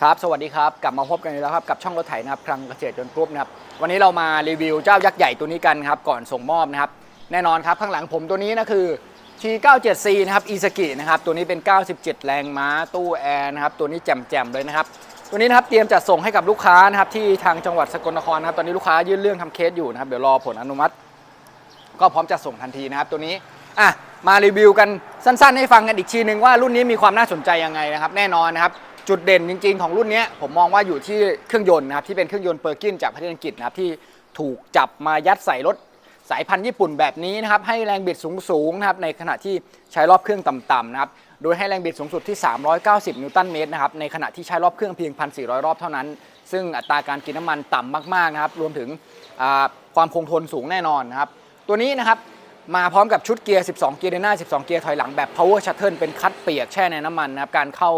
ครับ สวัสดีครับ กลับมาพบกันอีกแล้วครับ กับช่องรถไถนะครับคลังเกษตรยนต์กรุ๊ปนะครับ วันนี้เรามารีวิวเจ้ายักษ์ใหญ่ตัวนี้กันครับ ก่อนส่งมอบนะครับ แน่นอนครับ ข้างหลังผมตัวนี้นะคือ T97C นะครับอีสกินะครับ ตัวนี้เป็น 97 แรงม้า ตู้แอร์นะครับ ตัวนี้แจ่มๆเลยนะครับ ตัวนี้นะครับ เตรียมจัดส่งให้กับลูกค้านะครับ ที่ทางจังหวัดสกลนครนะครับ ตอนนี้ลูกค้ายื่นเรื่องทำเคสอยู่นะครับ เดี๋ยวรอผลอนุมัติ ก็พร้อมจะส่งทันทีนะครับ ตัวนี้ อะ มารีวิวกันสั้น ๆ ให้ฟังกันอีกทีหนึ่งว่ารุ่นนี้มีความน่าสนใจยังไงนะครับ แน่นอนนะครับ จุดเด่นจริง ๆ ของรุ่นนี้ผมมองว่าอยู่ที่เครื่องยนต์นะครับที่เป็นเครื่องยนต์เปอร์กินจากประเทศอังกฤษนะครับที่ถูกจับมายัดใส่รถสายพันธุ์ญี่ปุ่นแบบนี้นะครับให้แรงบิดสูงๆนะครับในขณะที่ใช้รอบเครื่องต่ำๆนะครับโดยให้แรงบิดสูงสุดที่ 390 นิวตันเมตรนะครับในขณะที่ใช้รอบเครื่องเพียง 1,400 รอบเท่านั้น ซึ่งอัตราการกินน้ำมันต่ำมากๆนะครับรวมถึงความคงทนสูงแน่นอนนะครับตัวนี้นะครับมาพร้อมกับชุดเกียร์ 12 เกียร์เดินหน้า 12 เกียร์ถอยหลังแบบ power shuttle เป็นคัดเปียกแช่ในน้ำมันนะครับการเข้า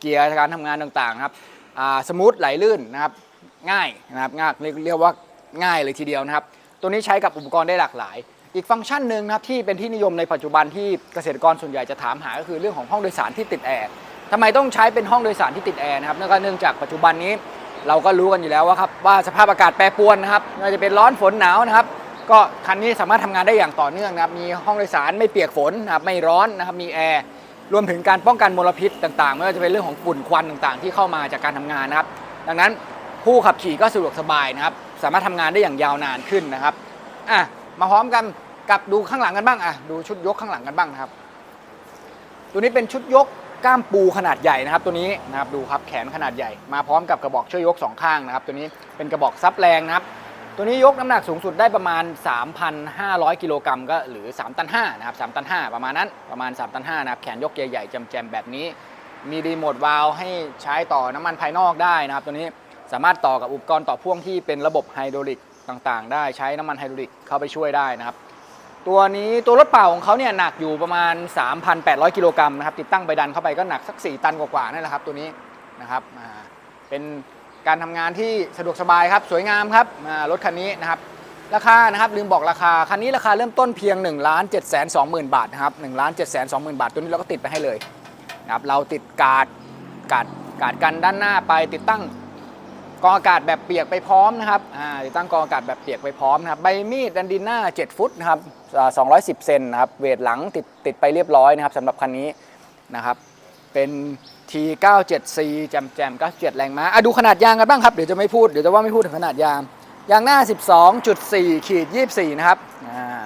เกียร์การทำงานต่างๆนะครับสมูทไหลลื่นนะครับง่ายนะครับง่ายเรียกว่าง่ายเลยทีเดียวนะครับ ตัวนี้ใช้กับอุปกรณ์ได้หลากหลาย อีกฟังก์ชันหนึ่งนะครับที่เป็นที่นิยมในปัจจุบันที่เกษตรกรส่วนใหญ่จะถามหาก็คือเรื่องของห้องโดยสารที่ติดแอร์ทำไมต้องใช้เป็นห้องโดยสารที่ติดแอร์นะครับนั่นก็เนื่องจากปัจจุบันนี้เราก็รู้กันอยู่แล้วว่าครับว่าสภาพอากาศแปรปรวนนะครับไม่ว่าจะเป็นร้อนฝนหนาวนะครับ ก็คันนี้สามารถทำงานได้อย่างต่อเนื่องนะครับมีห้องโดยสารไม่เปียกฝนนะครับไม่ร้อนนะครับมีแอร์ รวมถึงการป้องกันมลพิษต่างๆ ไม่ว่าจะเป็นเรื่องของฝุ่นควันต่างๆ ที่เข้ามาจากการทำงานนะครับ ดังนั้นผู้ขับขี่ก็สะดวกสบายนะครับ สามารถทำงานได้อย่างยาวนานขึ้นนะครับอะมาพร้อมกันกับดูข้างหลังกันบ้างอะดูชุดยกข้างหลังกันบ้างนะครับ ตัวนี้เป็นชุดยกก้ามปูขนาดใหญ่นะครับ ตัวนี้นะครับดูครับแขนขนาดใหญ่ มาพร้อมกับกระบอกช่วยยกสองข้างนะครับ ตัวนี้เป็นกระบอกซับแรงนะครับ ตัวนี้ยกน้ำหนักสูงสุดได้ประมาณ 3,500 กิโลกรัมก็หรือ 3 ตัน5นะครับ3ตัน5 ประมาณนั้นประมาณ 3 ตัน5นะครับแขนยกใหญ่ๆแจมๆแบบนี้ มีรีโมทวาล์วให้ใช้ต่อน้ำมันภายนอกได้นะครับ ตัวนี้สามารถต่อกับอุปกรณ์ต่อพ่วงที่เป็นระบบไฮดรอลิกต่างๆ ได้ใช้น้ำมันไฮดรอลิกเข้าไปช่วยได้นะครับ ตัวนี้ตัวรถเปล่าของเขาเนี่ยหนักอยู่ประมาณ 3,800 กิโลกรัมนะครับติดตั้งไปดันเข้าไปก็หนักสัก 4 ตันกว่าๆนั่นแหละครับตัวนี้นะครับเป็น การทำงานที่สะดวกสบายครับ สวยงามครับรถคันนี้นะครับ ราคานะครับลืมบอกราคา คันนี้ราคาเริ่มต้นเพียง1นึ่งล้านเจ็ดแสนสองหมื่นบาทนะครับหนึ่งล้านเจ็ดแสนสองหมื่นบาท ตัวนี้เราก็ติดไปให้เลยนะครับเราติดกาดกาดกาดกันด้านหน้าไปติดตั้งกองอากาศแบบเปียกไปพร้อมนะครับติดตั้งกองอากาศแบบเปียกไปพร้อมนะครับใบมีดดันดินหน้า 7 ฟุตนะครับอ่า210 เซนนะครับ เวทหลังติดติดไปเรียบร้อยนะครับสำหรับคันนี้นะครับ เป็น T97C แจมแจม97 แรงม้าอะดูขนาดยางกันบ้างครับ เดี๋ยวจะไม่พูด เดี๋ยวจะว่าไม่พูดถึงขนาดยาง ยางหน้า 12.4 ขีด 24 นะครับ อ่า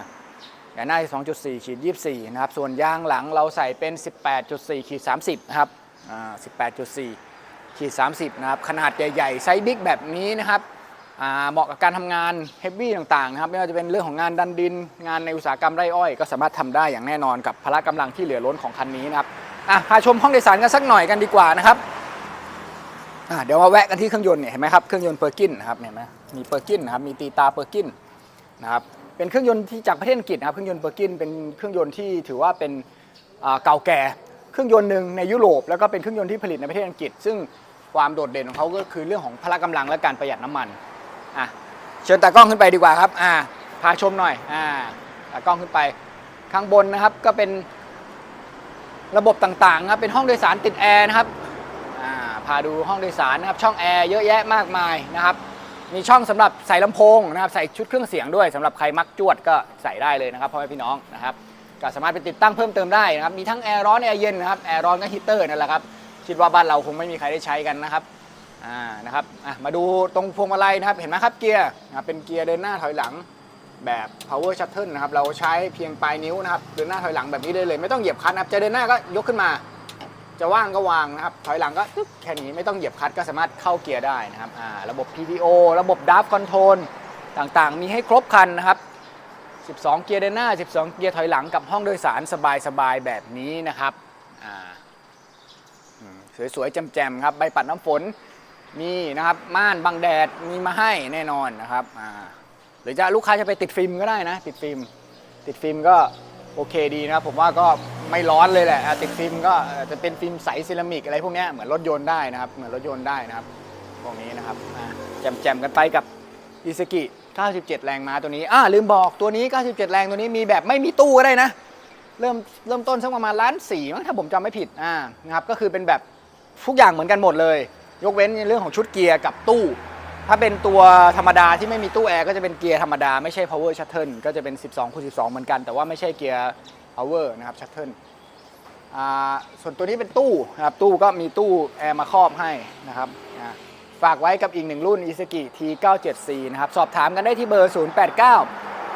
ยางหน้า 12.4 ขีด 24 นะครับ ส่วนยางหลังเราใส่เป็น 18.4 ขีด 30 นะครับ อ่า 18.4 ขีด 30 นะครับ ขนาดใหญ่ๆ ไซส์บิ๊กแบบนี้นะครับ อ่า เหมาะกับการทำงานเฮฟวี่ต่างๆ นะครับ ไม่ว่าจะเป็นเรื่องของงานดันดิน งานในอุตสาหกรรมไร่อ้อย ก็สามารถทำได้อย่างแน่นอนกับพละกำลังที่เหลือล้นของคันนี้นะครับ อะพาชมห้องโดยสารกันสักหน่อยกันดีกว่านะครับอะเดี๋ยวมาแวะกันที่เครื่องยนต์เนี่ยเห็นไหมครับเครื่องยนต์เปอร์กินนะครับเห็นไหมมีเปอร์กินนะครับมีตีตาเปอร์กินนะครับเป็นเครื่องยนต์ที่จากประเทศอังกฤษนะครับเครื่องยนต์เปอร์กินเป็นเครื่องยนต์ที่ถือว่าเป็นอ่าเก่าแก่เครื่องยนต์หนึ่งในยุโรปแล้วก็เป็นเครื่องยนต์ที่ผลิตในประเทศอังกฤษ ซึ่งความโดดเด่นของเขาก็คือเรื่องของพละกำลังและการประหยัดน้ำมันอะเชิญตากล้องขึ้นไปดีกว่าครับอ่าพาชมหน่อยอ่าตากล้องขึ้นไปข้างบนนะครับก็เป็น ระบบต่างๆครับเป็นห้องโดยสารติดแอร์นะครับพาดูห้องโดยสารนะครับช่องแอร์เยอะแยะมากมายนะครับมีช่องสำหรับใส่ลำโพงนะครับใส่ชุดเครื่องเสียงด้วยสำหรับใครมักจวดก็ใส่ได้เลยนะครับพ่อแม่พี่น้องนะครับก็สามารถไปติดตั้งเพิ่มเติมได้นะครับมีทั้งแอร์ร้อนแอร์เย็นนะครับแอร์ร้อนก็ฮีเตอร์นั่นแหละครับคิดว่าบ้านเราคงไม่มีใครได้ใช้กันนะครับอ่านะครับมาดูตรงพวงมาลัยนะครับเห็นไหมครับเกียร์นะครับเป็นเกียร์เดินหน้าถอยหลัง แบบ power shuttle นะครับ เราใช้เพียงปลายนิ้วนะครับ เดินหน้าถอยหลังแบบนี้ได้เลย ไม่ต้องเหยียบคลัตช์นะครับ จะเดินหน้าก็ยกขึ้นมา จะว่างก็วางนะครับ ถอยหลังก็ตึ๊บแค่นี้ไม่ต้องเหยียบคลัตช์ก็สามารถเข้าเกียร์ได้นะครับอ่าระบบ PTO ระบบ Draft Control ต่างๆ มีให้ครบครันนะครับ 12 เกียร์เดินหน้า 12 เกียร์ถอยหลังกับห้องโดยสารสบายๆแบบนี้นะครับอ่าสวยๆแจ่มๆครับใบปัดน้ำฝนมีนะครับม่านบังแดดมีมาให้แน่นอนนะครับอ่า หรือจะลูกค้าจะไปติดฟิล์มก็ได้นะ ติดฟิล์มติดฟิล์มก็โอเคดีนะผมว่าก็ไม่ร้อนเลยแหละติดฟิล์มก็จะเป็นฟิล์มใสเซรามิกอะไรพวกนี้เหมือนรถยนต์ได้นะครับ เหมือนรถยนต์ได้นะครับพวกนี้นะครับอ่าแจมๆกันไปกับอิซ k กิ 97 แรงม้าตัวนี้อ่าลืมบอกตัวนี้ 97 แรงตัวนี้มีแบบไม่มีตู้ก็ได้นะ เริ่มเริ่มต้นสักประมาณล้านสี่มั้งถ้าผมจำไม่ผิดอ่านะครับก็คือเป็นแบบทุกอย่างเหมือนกันหมดเลย ยกเว้นในเรื่องของชุดเกียร์กับตู้ ถ้าเป็นตัวธรรมดาที่ไม่มีตู้แอร์ก็จะเป็นเกียร์ธรรมดา ไม่ใช่ power shuttle ก็จะเป็น 12คูณ12 เหมือนกัน แต่ว่าไม่ใช่เกียร์ power นะครับ shuttle ส่วนตัวนี้เป็นตู้นะครับตู้ก็มีตู้แอร์มาครอบให้นะครับฝากไว้กับอีกหนึ่งรุ่น Isaki T974 นะครับ สอบถามกันได้ที่เบอร์ 089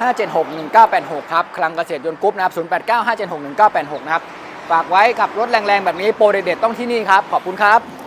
576 1986 ครับ คลังเกษตรยนต์กรุ๊ปนะครับ 089 576 1986 นะครับ ฝากไว้กับรถแรงๆ แบบนี้โปรเด็ดๆต้องที่นี่ครับ ขอบคุณครับ